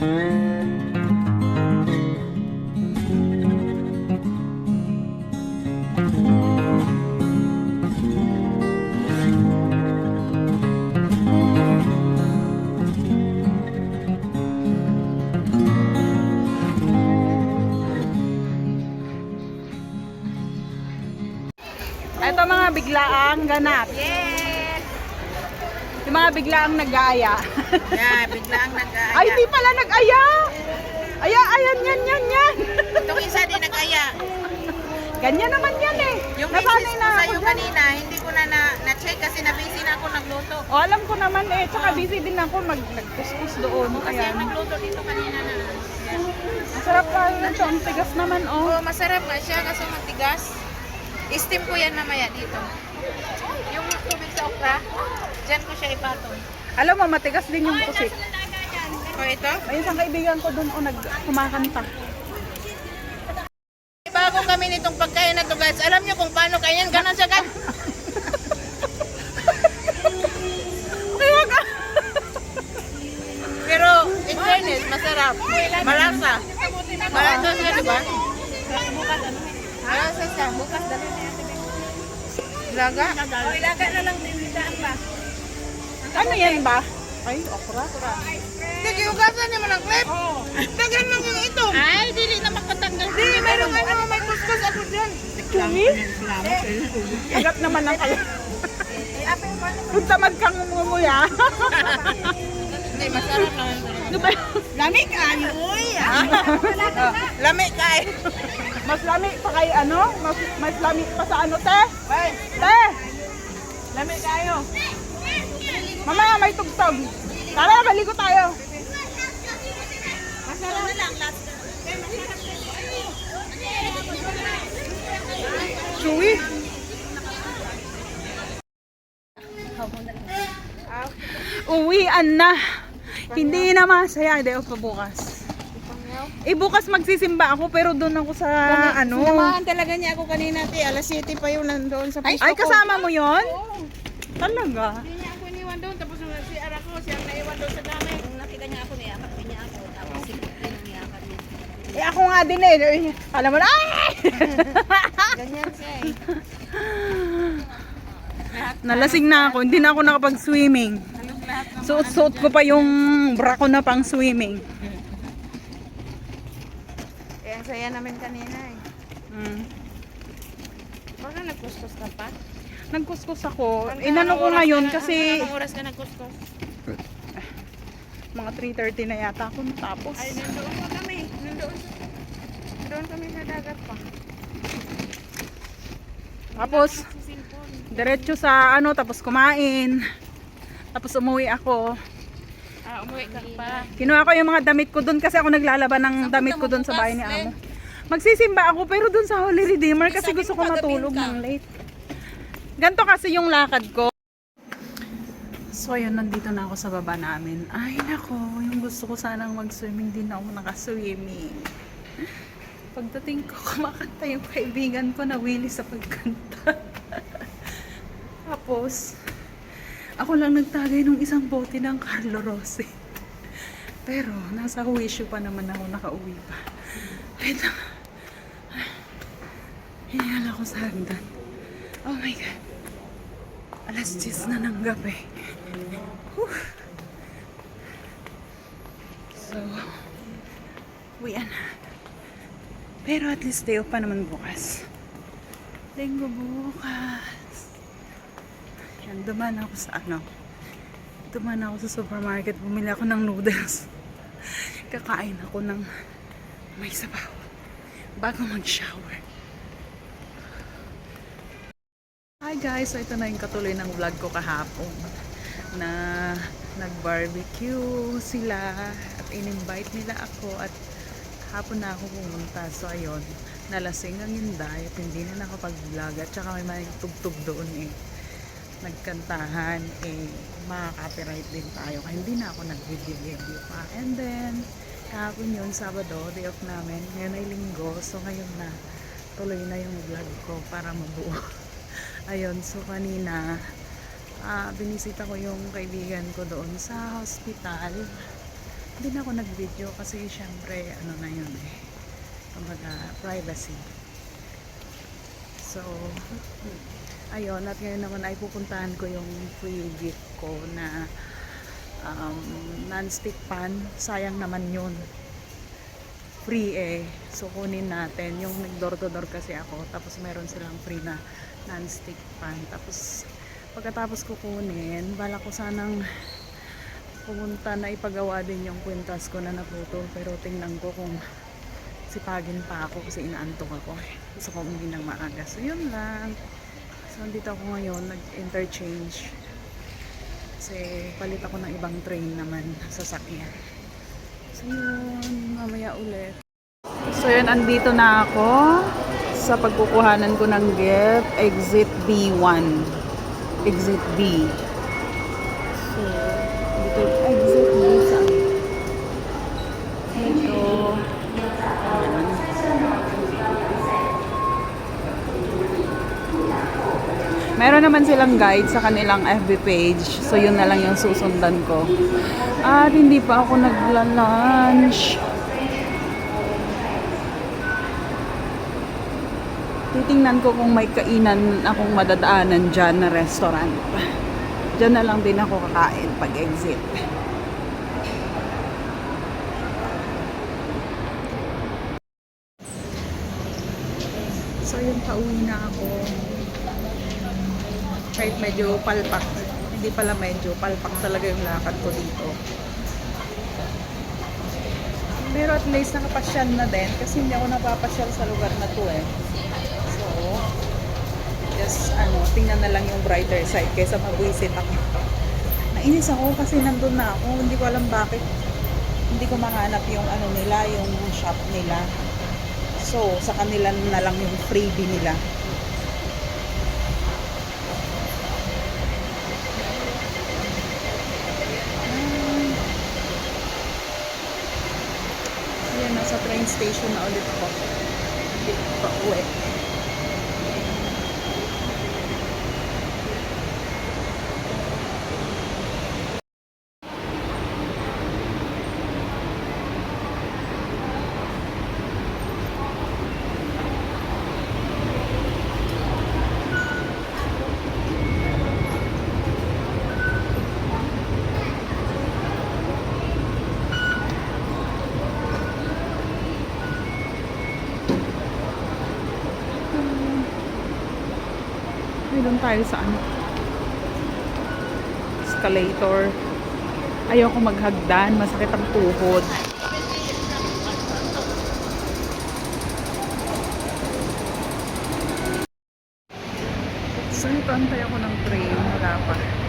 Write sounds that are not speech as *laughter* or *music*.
Ito mga biglaang ganap. Yes! Yung mga biglaang nag-aaya. *laughs* Yeah, biglang nag-aya. Ay, hindi pala nag-aya! Aya, ayan, yan, yan, yan. Itong isa din nag-aya. Ganyan naman yan eh. Yung Nasanay na sa'yo kanina, hindi ko na na- na-check kasi na-busy na ako nagluto. O, alam ko naman eh. Tsaka busy din ako mag nagkuskus doon. Kasi Ayan. nagluto dito kanina na. Yan. Masarap kayo nito. Ang tigas naman oh. Oo, masarap nga siya kasi matigas. I-steam ko yan mamaya dito. Yung tubig sa okra, dyan ko siya ipatong. Alam mo, matigas din yung pusit. O ito? May isang kaibigan ko doon o nag kumakanta. Bago kami nitong pagkain na to guys, alam niyo kung paano kainin, ganon siya guys. Pero, in fairness, masarap. Malasa. Malasa siya, di ba? Malasa siya. Bukas dali na yan. Laga? O, ilaga na lang din ba? Ano yan ba? Ay, okra. Sige, ugasan niyo mo ng clip. Dagan lang yung ito. Ay, dili na makatanggal. Di, mayroong ano, may kuskus ako dyan. Chumi? Agap naman ang kayo. Punta magkang mumuya. Hindi, masarap naman. Ano ba? Lami kayo, uy. Lami kayo. Mas lami pa kay ano? Mas, mas lami pa sa ano, te? Te! lami kayo. Mamaya may tugtog. Tara, baligo tayo. Masarap na lang. Last Chewy. Uwian na. Hindi na masaya. Hindi ako pa bukas. Eh bukas magsisimba ako pero doon ako sa ano. Sinamahan talaga niya ako kanina, te. Alas 7 pa yung nandoon sa Ay, ay kasama mo yon? Talaga? Iniwan doon. Tapos si Ara ko, siya naiwan doon sa dami. Nung nakita niya ako, niyakap niya ako. Tapos si ang niyakap niya. Eh ako nga din eh. Eh, Alam mo na, ay! *laughs* Ganyan siya eh. Nalasing na ako. Hindi na ako nakapag-swimming. Suot-suot ko pa yung bra ko na pang swimming. Eh, ang saya namin kanina eh. Mm. Baka nagkuskus ka pa? Nagkuskus ako. Hanggang Inano ko ngayon kasi anong oras ka nagkuskus? mga 3.30 na yata ako natapos. Ay, nandoon pa kami. Nandoon. Nandoon kami sa dagat pa. Tapos, diretso sa ano, tapos kumain. Tapos umuwi ako. Ah, umuwi ka pa. Kinuha ko yung mga damit ko doon kasi ako naglalaban ng damit ko doon sa bahay ni Amo. Magsisimba ako pero doon sa Holy Redeemer kasi gusto ko matulog ng late. Ganto kasi yung lakad ko. So ayun, nandito na ako sa baba namin. Ay nako, yung gusto ko sanang mag-swimming din ako nakaswimming. Pagdating ko, *laughs* kumakanta yung kaibigan ko na willy sa pagkanta. *laughs* Tapos, ako lang nagtagay ng isang bote ng Carlo Rossi. Pero, nasa Huwisyo pa naman ako, nakauwi pa. Wait lang. Hinihal ako sa hagdan. Oh my God. Alas 10 na ng gabi. Whew. So, uwian na. Pero at least day pa naman bukas. Linggo bukas. Yan, duman ako sa ano. Duman ako sa supermarket. Bumili ako ng noodles. Kakain ako ng may sabaw. Bago mag-shower. Hi guys! So ito na yung katuloy ng vlog ko kahapon. Na nag-barbecue sila at in-invite nila ako at hapon na ako pumunta. So ayun, nalasing ang Inday at hindi na nakapag-vlog at saka may mga tugtog doon eh. Nagkantahan eh, makaka-copyright din tayo kaya hindi na ako nag-video pa. And then, kahapon yun, Sabado, day off namin. Ngayon ay linggo, so ngayon na tuloy na yung vlog ko para mabuo. *laughs* Ayun, so kanina, ah binisita ko yung kaibigan ko doon sa hospital. Hindi na ako nag-video kasi syempre ano na yun eh. Kumbaga privacy. So, ayun, at ngayon naman ay pupuntahan ko yung free gift ko na um, non-stick pan. Sayang naman yun. Free eh. So, kunin natin. Yung nag-door to door kasi ako. Tapos meron silang free na non-stick pan. Tapos, pagkatapos ko kunin, bala ko sanang pumunta na ipagawa din yung kwintas ko na naputol. Pero tingnan ko kung sipagin pa ako kasi inaantok ako. Gusto ko umuwi ng maaga. So, yun lang. So, dito ako ngayon, nag-interchange. Kasi palit ako ng ibang train naman sa sakyan. Yun. Mamaya ulit. So, yun. Andito na ako sa pagkukuhanan ko ng gift. Exit B1. Exit B. naman silang guide sa kanilang FB page. So, yun na lang yung susundan ko. At hindi pa ako nagla-lunch. Titingnan ko kung may kainan akong madadaanan dyan na restaurant. Dyan na lang din ako kakain pag exit. So, yun, pauwi na ako. Kahit medyo palpak. Hindi pala medyo palpak talaga yung lakad ko dito. Pero at least nakapasyal na din kasi hindi ako napapasyal sa lugar na to eh. So, just ano, tingnan na lang yung brighter side kaysa mabwisit ako. Nainis ako kasi nandun na ako. Hindi ko alam bakit hindi ko mahanap yung ano nila, yung shop nila. So, sa kanila na lang yung freebie nila. Station na ulit. Hindi tayo sa ano. Escalator. Ayoko maghagdan. Masakit ang tuhod. So, ito antay ako ng train. Wala pa.